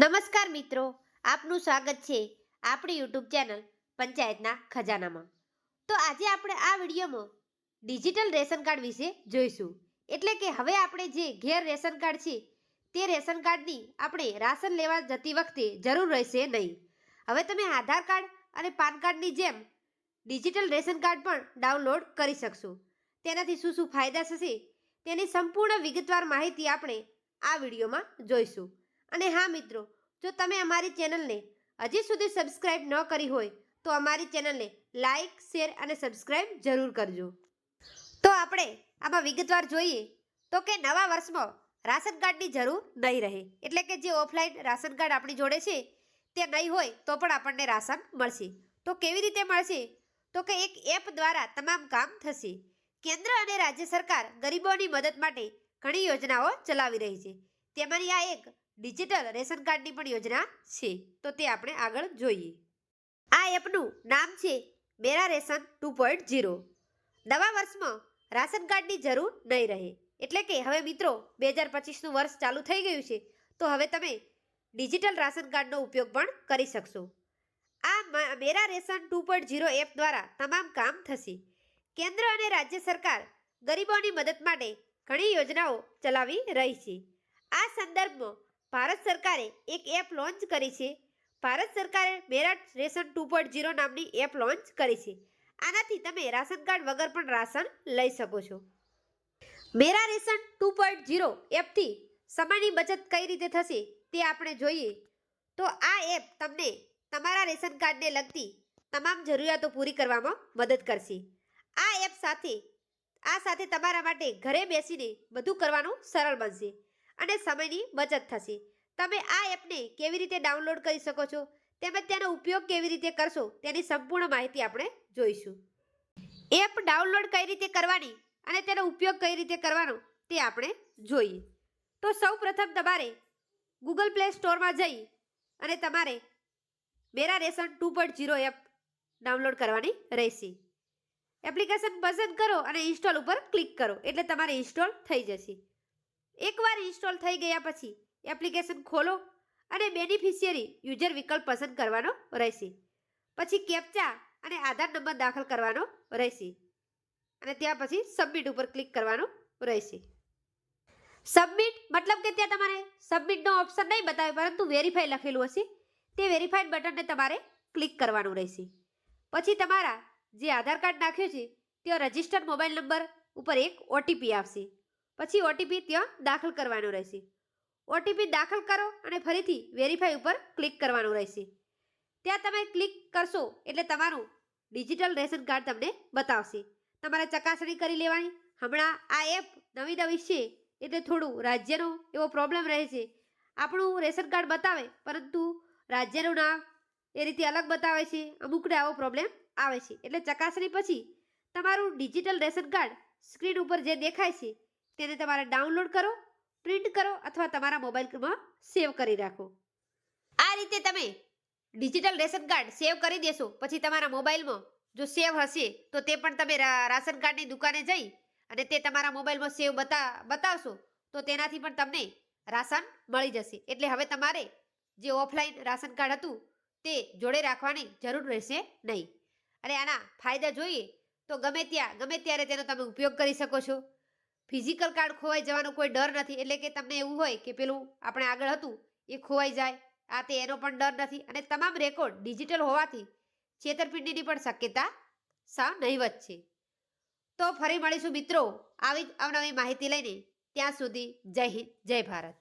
નમસ્કાર મિત્રો, આપનું સ્વાગત છે આપણી યુટ્યુબ ચેનલ પંચાયતના ખજાનામાં. તો આજે આપણે આ વિડીયોમાં ડિજિટલ રેશન કાર્ડ વિશે જોઈશું. એટલે કે હવે આપણે જે ઘેર રેશન કાર્ડ છે, તે રેશન કાર્ડની આપણે રાશન લેવા જતી વખતે જરૂર રહેશે નહીં. હવે તમે આધાર કાર્ડ અને પાન કાર્ડની જેમ ડિજિટલ રેશન કાર્ડ પણ ડાઉનલોડ કરી શકશો. તેનાથી શું શું ફાયદા થશે તેની સંપૂર્ણ વિગતવાર માહિતી આપણે આ વિડીયોમાં જોઈશું. અને હા મિત્રો, જો તમે અમારી ચેનલને હજી સુધી સબસ્ક્રાઇબ ન કરી હોય, તો અમારી ચેનલને લાઈક શેર અને સબસ્ક્રાઇબ જરૂર કરજો. તો આપણે આમાં વિગતવાર જોઈએ તો કે નવા વર્ષમાં રાશન કાર્ડની જરૂર નહીં રહે. એટલે કે જે ઓફલાઈન રાશન કાર્ડ આપણી જોડે છે, તે નહીં હોય તો પણ આપણને રાશન મળશે. તો કેવી રીતે મળશે? તો કે એક એપ દ્વારા તમામ કામ થશે. કેન્દ્ર અને રાજ્ય સરકાર ગરીબોની મદદ માટે ઘણી યોજનાઓ ચલાવી રહી છે. તેમાંની આ એક ડિજિટલ રેશન કાર્ડની પણ યોજના છે. તો તે આપણે આગળ જોઈએ. આ એપનું નામ છે Mera ration two point zero. નવા વર્ષમાં રાશન કાર્ડની જરૂર નહીં રહે. એટલે કે હવે મિત્રો, બે હજાર પચીસનું વર્ષ ચાલુ થઈ ગયું છે, તો હવે તમે ડિજિટલ રાશન કાર્ડનો ઉપયોગ પણ કરી શકશો. આ Mera ration two point zero app દ્વારા તમામ કામ થશે. કેન્દ્ર અને રાજ્ય સરકાર ગરીબોની મદદ માટે ઘણી યોજનાઓ ચલાવી રહી છે. આ સંદર્ભમાં ભારત સરકારે એક એપ લોન્ચ કરી છે. ભારત સરકારે Meerut ration two point zero નામની એપ લોન્ચ કરી છે. આનાથી તમે રાશન કાર્ડ વગર પણ રાશન લઈ શકો છો. Mera ration two point zero એપથી સમયની બચત કઈ રીતે થશે તે આપણે જોઈએ. તો આ એપ તમને તમારા રેશન કાર્ડને લગતી તમામ જરૂરિયાતો પૂરી કરવામાં મદદ કરશે. આ એપ સાથે, આ સાથે તમારા માટે ઘરે બેસીને બધું કરવાનું સરળ બનશે. અને સમયની બચત થશે. તમે આ એપને કેવી રીતે ડાઉનલોડ કરી શકો છો? તેમજ તેનો ઉપયોગ કેવી રીતે કરશો? તેની સંપૂર્ણ માહિતી આપણે જોઈશું. એપ ડાઉનલોડ કઈ રીતે કરવાની અને તેનો ઉપયોગ કઈ રીતે કરવાનો તે આપણે જોઈએ. તો સૌ પ્રથમ તમારે ગૂગલ પ્લે સ્ટોરમાં જઈ અને તમારે Mera ration two point zero app download કરવાની રહેશે. એપ્લિકેશન પસંદ કરો અને ઇન્સ્ટોલ ઉપર ક્લિક કરો. એટલે તમારે ઇન્સ્ટોલ થઈ જશે. એકવાર ઇન્સ્ટોલ થઈ ગયા પછી એપ્લિકેશન ખોલો અને બેનિફિશિયરી યુઝર વિકલ્પ પસંદ કરવાનો રહેશે. પછી કેપ્ચા અને આધાર નંબર દાખલ કરવાનો રહેશે. અને ત્યાં પછી સબમિટ ઉપર ક્લિક કરવાનું રહેશે. સબમિટ મતલબ કે ત્યાં તમારે સબમિટનો ઓપ્શન નહીં બતાવે, પરંતુ વેરીફાઈ લખેલું હશે. તે વેરીફાઈડ બટનને તમારે ક્લિક કરવાનું રહેશે. પછી તમારા જે આધાર કાર્ડ નાખ્યું છે તેઓ રજિસ્ટર્ડ મોબાઈલ નંબર ઉપર એક ઓટીપી આવશે. પછી ઓટીપી ત્યાં દાખલ કરવાનો રહેશે. ઓટીપી દાખલ કરો અને ફરીથી વેરીફાઈ ઉપર ક્લિક કરવાનું રહેશે. ત્યાં તમે ક્લિક કરશો એટલે તમારું ડિજિટલ રેશન કાર્ડ તમને બતાવશે. તમારે ચકાસણી કરી લેવાની. હમણાં આ એપ નવી નવી છે એટલે થોડું રાજ્યનો એવો પ્રોબ્લેમ રહે છે. આપણું રેશન કાર્ડ બતાવે, પરંતુ રાજ્યનું નામ એ રીતે અલગ બતાવે છે. અમુકને આવો પ્રોબ્લેમ આવે છે. એટલે ચકાસણી પછી તમારું ડિજિટલ રેશન કાર્ડ સ્ક્રીન ઉપર જે દેખાય છે તેને તમારે ડાઉનલોડ કરો પ્રિન્ટ કરો અથવા તમારા મોબાઈલમાં સેવ કરી રાખો. આ રીતે તમે ડિજિટલ રેશન કાર્ડ સેવ કરી દેશો. પછી તમારા મોબાઈલમાં જો સેવ હશે, તો તે પણ તમે રાશન કાર્ડની દુકાને જઈ અને તે તમારા મોબાઈલમાં સેવ બતા, બતાવશો, તો તેનાથી પણ તમને રાશન મળી જશે. એટલે હવે તમારે જે ઓફલાઈન રાશન કાર્ડ હતું, તે જોડે રાખવાની જરૂર રહેશે નહીં. અને આના ફાયદા જોઈએ તો ગમે ત્યાં, ગમે ત્યારે તેનો તમે ઉપયોગ કરી શકો છો. ફિઝિકલ કાર્ડ ખોવાઈ જવાનો કોઈ ડર નથી. એટલે કે તમને એવું હોય કે પેલું આપણે આગળ હતું, એ ખોવાઈ જાય. આ તે એનો પણ ડર નથી. અને તમામ રેકોર્ડ ડિજિટલ હોવાથી છેતરપિંડીની પણ શક્યતા સાવ નહીવત છે. તો ફરી મળીશું મિત્રો. આવી જ અવનવી માહિતી લઈને. ત્યાં સુધી જય હિન્દ, જય ભારત.